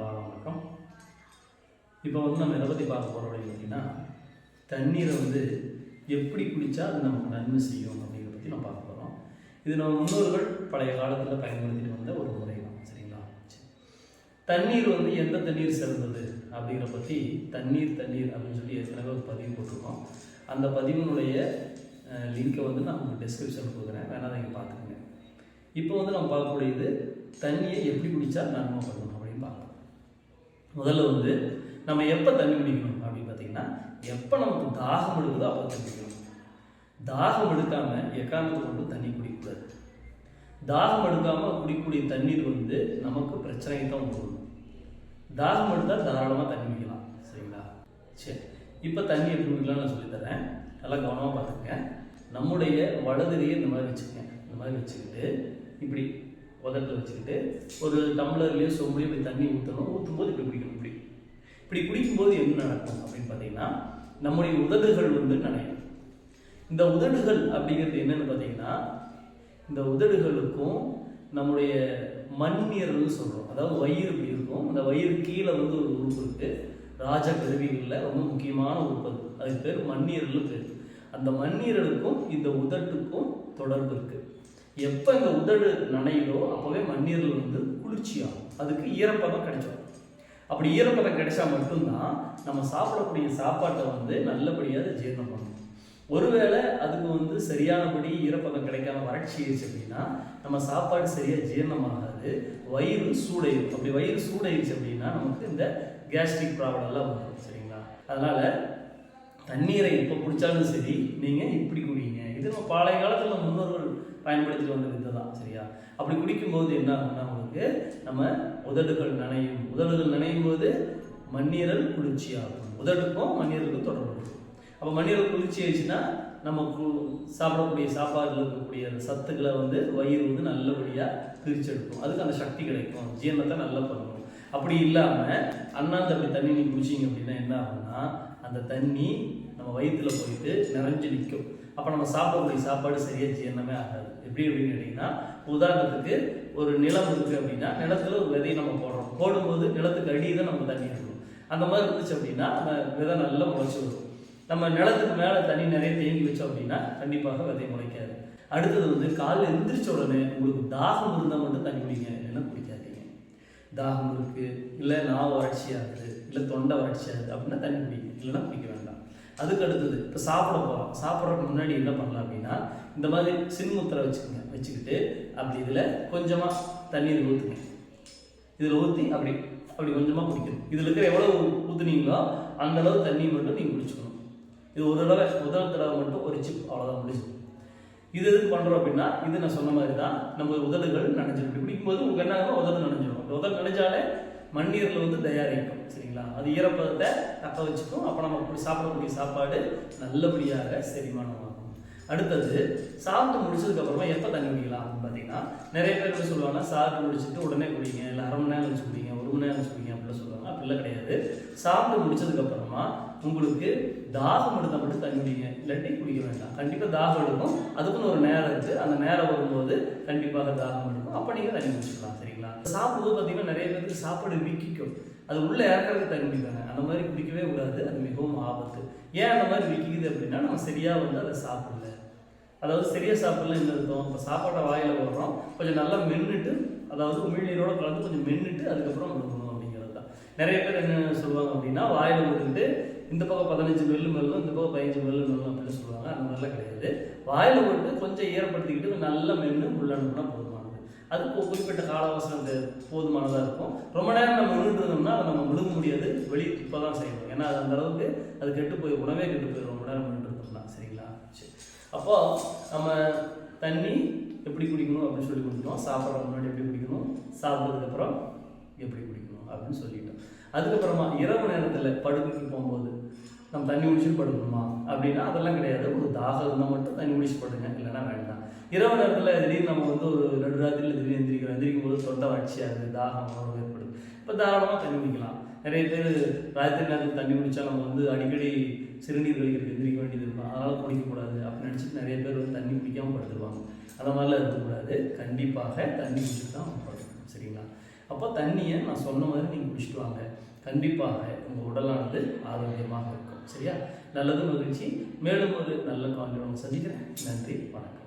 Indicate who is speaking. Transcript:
Speaker 1: அன்பான வணக்கம். இப்போ வந்து நம்ம எதை பற்றி பார்க்க போகிறோம் அப்படின்னு பார்த்தீங்கன்னா தண்ணீரை வந்து எப்படி குடித்தா அது நமக்கு நன்மை செய்யும் அப்படிங்கிறத பற்றி நம்ம பார்க்க போகிறோம் இது நம்ம முன்னோர்கள் பழைய காலத்தில் பயன்படுத்திட்டு வந்த ஒரு முறை தான் சரிங்களா? தண்ணீர் வந்து எந்த தண்ணீர் சிறந்தது அப்படிங்கிற பற்றி தண்ணீர் தண்ணீர் அப்படின்னு சொல்லி ஏற்கனவே ஒரு பதிவு போட்டிருக்கோம். அந்த பதிவினுடைய லிங்கை வந்து நான் உங்களுக்கு டிஸ்கிரிப்ஷனில் கொடுக்குறேன். வேணால் நீங்கள் பார்த்துக்கோங்க. இப்போ வந்து நம்ம பார்க்கக்கூடியது தண்ணியை எப்படி குடித்தா நன்மை பண்ணணும் முதல்ல வந்து நம்ம எப்போ தண்ணி குடிக்கணும் அப்படின்னு பார்த்தீங்கன்னா எப்போ நமக்கு தாகம் எடுக்குதோ அப்போ தண்ணி குடிக்கணும். தாகம் எடுக்காமல் எக்காரணத்தை கொண்டு தண்ணி குடிக்கக்கூடாது. தாகம் எடுக்காமல் குடிக்கக்கூடிய தண்ணீர் வந்து நமக்கு பிரச்சனையை தான் வரும் தாகம் எடுத்தால் தாராளமாக தண்ணி குடிக்கலாம் சரிங்களா? சரி இப்போ தண்ணி எப்படி குடிக்கலாம்னு நான் சொல்லித்தரேன் நல்லா கவனமாக பார்த்துக்கங்க. நம்முடைய வலதுலேயே இந்த மாதிரி வச்சுக்கங்க. இந்த மாதிரி வச்சுக்கிட்டு இப்படி உதட்டில் வச்சுக்கிட்டு ஒரு டம்ளர்லேயோ சொம்புலையோ இப்படி தண்ணி ஊற்றணும் ஊற்றும்போது இப்படி குடிக்கணும். இப்படி. இப்படி குடிக்கும்போது என்ன நடக்கும் அப்படின்னு பார்த்தீங்கன்னா நம்முடைய உதடுகள் வந்து நனையும். இந்த உதடுகள் அப்படிங்கிறது என்னன்னு பார்த்தீங்கன்னா இந்த உதடுகளுக்கும் நம்முடைய மண்ணீரல்னு சொல்கிறோம் அதாவது வயிறு இப்படி இருக்கும். அந்த வயிறு கீழே வந்து ஒரு உறுப்பு இருக்குது ராஜ கருவிகளில் ரொம்ப முக்கியமான உறுப்பு அது. அதுக்கு பேர் மண்ணீரல் பேர். அந்த மண்ணீரலுக்கும் இந்த உதட்டுக்கும் தொடர்பு இருக்குது எப்போ இந்த உதடு நனையுதோ அப்போவே மண்ணீரில் வந்து குளிர்ச்சியாகும். அதுக்கு ஈரப்பதம் கிடைச்சிடும் அப்படி ஈரப்பதம் கிடைச்சா மட்டும்தான் நம்ம சாப்பிடக்கூடிய சாப்பாட்டை வந்து நல்லபடியாக அதை ஜீரணம் பண்ணணும். ஒருவேளை அதுக்கு வந்து சரியானபடி ஈரப்பதம் கிடைக்காம வறட்சி ஆயிடுச்சு அப்படின்னா நம்ம சாப்பாடு சரியாக ஜீரணமாகாது. வயிறு சூடாயிடும் அப்படி வயிறு சூடாயிடுச்சு அப்படின்னா நமக்கு இந்த கேஸ்ட்ரிக் ப்ராப்ளம் எல்லாம் வரும் சரிங்களா? அதனால் தண்ணீரை எப்போ குடித்தாலும் சரி நீங்கள் இப்படி குடிங்க. இது நம்ம பழைய காலத்தில் முன்னோர்கள் பயன்படுத்திட்டு வந்த வித்தை தான் சரியா? அப்படி குடிக்கும்போது என்ன ஆகும்னா உங்களுக்கு நம்ம உதடுகள் நனையும். உதடுகள் நனையும் போது மண்ணீரல் குளிர்ச்சியாகும். உதடுக்கும் மண்ணீரலுக்கும் தொடர்பு அப்போ மண்ணீரல் குளிர்ச்சி ஆயிடுச்சுன்னா நம்ம சாப்பிடக்கூடிய சாப்பாடுல இருக்கக்கூடிய அந்த சத்துக்களை வந்து வயிறு வந்து நல்லபடியாக பிரிச்செடுக்கும். அதுக்கு அந்த சக்தி கிடைக்கும். ஜீரணத்தை நல்லா பண்ணணும். அப்படி இல்லாமல் அண்ணா தம்பி தண்ணி நீ குடிச்சிங்க அப்படின்னா என்ன ஆகும்னா அந்த தண்ணி நம்ம வயிற்றுல போயிட்டு நிறைஞ்சு நிற்கும். அப்போ நம்ம சாப்பிடக்கூடிய சாப்பாடு சரியாக ஜீரணமே ஆகாது. எப்படி அப்படின்னு கேட்டிங்கன்னா உதாரணத்துக்கு ஒரு நிலம் இருக்குது அப்படின்னா நிலத்துல ஒரு விதையை நம்ம போடுறோம். போடும்போது நிலத்துக்கு அடியில் நம்ம தண்ணி இருக்கும் அந்த மாதிரி இருந்துச்சு அப்படின்னா அந்த விதை நல்லா முளைச்சி வரும். நம்ம நிலத்துக்கு மேலே தண்ணி நிறைய தேங்கி வச்சோம் அப்படின்னா கண்டிப்பாக விதை முளைக்காது. அடுத்தது வந்து காலில் எந்திரிச்ச உடனே உங்களுக்கு தாகம் இருந்தால் மட்டும் தண்ணி குடிங்க இல்லைன்னா குடிக்காதீங்க. தாகம் இருக்குது இல்லை நாவு வறட்சியாகுது இல்லை தொண்டை வறட்சியாகுது அப்படின்னா தண்ணி குடிங்க இல்லைன்னா குடிக்க வேண்டாம். அதுக்கு அடுத்தது இப்போ சாப்பிட போகிறோம் சாப்பிட்றதுக்கு முன்னாடி என்ன பண்ணலாம் அப்படின்னா இந்த மாதிரி சின்முத்திரை வச்சுக்கோங்க. வச்சுக்கிட்டு அப்படி இதில் கொஞ்சமாக தண்ணீர் ஊற்றுங்க இதில் ஊற்றி அப்படி அப்படி கொஞ்சமாக குடிக்கணும். இதில் இருக்கிற எவ்வளோ ஊற்றுனீங்களோ அந்த அளவு தண்ணி மட்டும் நீங்கள் குடிச்சுக்கணும். இது ஒரு தடவை முதல் தடவை மட்டும் ஒரு சிப் அவ்வளோதான் முடிச்சு இது எதுக்கு பண்ணுறோம் அப்படின்னா இது நான் சொன்ன மாதிரி தான் நம்ம உதடுகள் நனைஞ்சிடும் இப்படி குடிக்கும்போது உங்களுக்கு என்ன ஆகும் உதடு நினைஞ்சிடும் உதடு நினைச்சாலே மண்ணீரில் வந்து தயாரிக்கும் சரிங்களா? அது ஈரப்பதத்தை தக்க வச்சுக்கும் அப்போ நம்ம அப்படி சாப்பிடக்கூடிய சாப்பாடு நல்லபடியாக செரிமானம் ஆகும் அடுத்தது சாப்பிட்டு முடிச்சதுக்கப்புறமா எப்போ தண்ணி குடிக்கலாம் அப்படின்னு பார்த்தீங்கன்னா நிறைய பேர் என்ன சொல்லுவாங்கன்னா சாப்பிட்டு முடிச்சுட்டு உடனே குடிங்க இல்லை அரை மணி நேரம் கழிச்சு குடிங்க ஒரு மணி நேரம் வச்சு குடிங்க அப்படிலாம் சொல்லுவாங்க. அப்படிலாம் கிடையாது. சாப்பிட்டு முடிச்சதுக்கப்புறமா உங்களுக்கு தாகம் எடுத்தால் மட்டும் தண்ணி குடிங்க. இல்லாட்டி குடிக்க வேண்டாம். கண்டிப்பாக தாகம் எடுக்கும். அதுக்குன்னு ஒரு நேரம் இருக்குது அந்த நேரம் வரும்போது கண்டிப்பாக தாகம் எடுக்கும். அப்போ நீங்கள் தண்ணி குடிச்சுக்கலாம் சரி சாப்பிடும்போது பார்த்தீங்கன்னா நிறைய பேருக்கு சாப்பாடு விக்கிக்கும். அது உள்ள இறக்கிறதுக்கு தண்ணி குடிப்பாங்க அந்த மாதிரி குடிக்கவே கூடாது. அது மிகவும் ஆபத்து. ஏன் அந்த மாதிரி விக்கிக்குது அப்படின்னா நம்ம சரியாக வந்து அதை சாப்பிடல. அதாவது சரியாக சாப்பிடல என்ன அர்த்தம்? இப்போ சாப்பாட்டை வாயில் போடுறோம். கொஞ்சம் நல்லா மென்னுட்டு அதாவது உமிழ்நீரோட கலந்து கொஞ்சம் மென்னுட்டு அதுக்கப்புறம் கொடுக்கணும் அப்படிங்கிறது தான். நிறைய பேர் என்ன சொல்லுவாங்க அப்படின்னா வாயில் விட்டுட்டு இந்த பக்கம் பதினஞ்சு மெல்லு மெல்லும் இந்த பக்கம் பதினஞ்சு மெல்லு மெல்லும் அப்படின்னு சொல்லுவாங்க. அந்த மாதிரிலாம் கிடையாது. வாயில் போட்டு கொஞ்சம் ஈரப்படுத்திக்கிட்டு நல்லா மென்று உள்ள அனுப்புனா அதுக்கு குறிப்பிட்ட கால அவசரம் போதுமானதாக இருக்கும். ரொம்ப நேரம் நம்ம நின்றுட்டு இருந்தோம்னா அதை நம்ம விழுங்க முடியாது. வெளியே துப்ப தான் செய்யணும் ஏன்னா அது அந்த அளவுக்கு அது கெட்டு போய் உணவே கெட்டு போய் ரொம்ப நேரம் நின்றுட்டு இருந்தோம்னா சரிங்களா? சரி. அப்போ நம்ம தண்ணி எப்படி குடிக்கணும் அப்படின்னு சொல்லி கொடுத்துட்டோம். சாப்பிட்ற முன்னாடி எப்படி குடிக்கணும்? சாப்பிட்டதுக்கப்புறம் எப்படி குடிக்கணும் அப்படின்னு சொல்லிட்டோம். அதுக்கப்புறமா இரவு நேரத்தில் படுக்கைக்கு போகும்போது நம்ம தண்ணி குடிச்சு படுக்கணுமா? அப்படின்னா அதெல்லாம் கிடையாது. ஒரு தாகம் இருந்தால் மட்டும் தண்ணி குடிச்சு படுங்க. இல்லைன்னா வேண்டாம். இரவு நேரத்தில் திடீர்னு நம்ம வந்து ஒரு நடுராத்திரியில் திடீர்னு எந்திரிக்கிறோம். எந்திரிக்கும் போது தொண்டை வறட்சியாகுது தாகம் உணர்வு ஏற்படும் இப்போ தாராளமாக தண்ணி குடிக்கலாம். நிறைய பேர் ராத்திரி நேரத்தில் தண்ணி குடித்தா நம்ம வந்து அடிக்கடி சிறுநீர் கழிக்கிறதுக்கு எந்திரிக்க வேண்டியது இருக்கும். அதனால் குடிக்கக்கூடாது அப்படின்னு நினச்சிட்டு நிறைய பேர் வந்து தண்ணி குடிக்காமல் படுத்துருவாங்க. அந்த மாதிரிலாம் இருக்கக்கூடாது. கண்டிப்பாக தண்ணி குடிச்சுட்டு தான் நம்ம படுக்கணும். சரிங்களா? அப்போ தண்ணியை நான் சொன்ன மாதிரி நீங்கள் குடிச்சிட்டு வாங்க. கண்டிப்பாக உங்கள் உடலானது ஆரோக்கியமாக இருக்கும். சரியா? நல்லது மகிழ்ச்சி. மேலும் ஒரு நல்ல காண்டியோட சந்திக்கிறேன். நன்றி. வணக்கம்.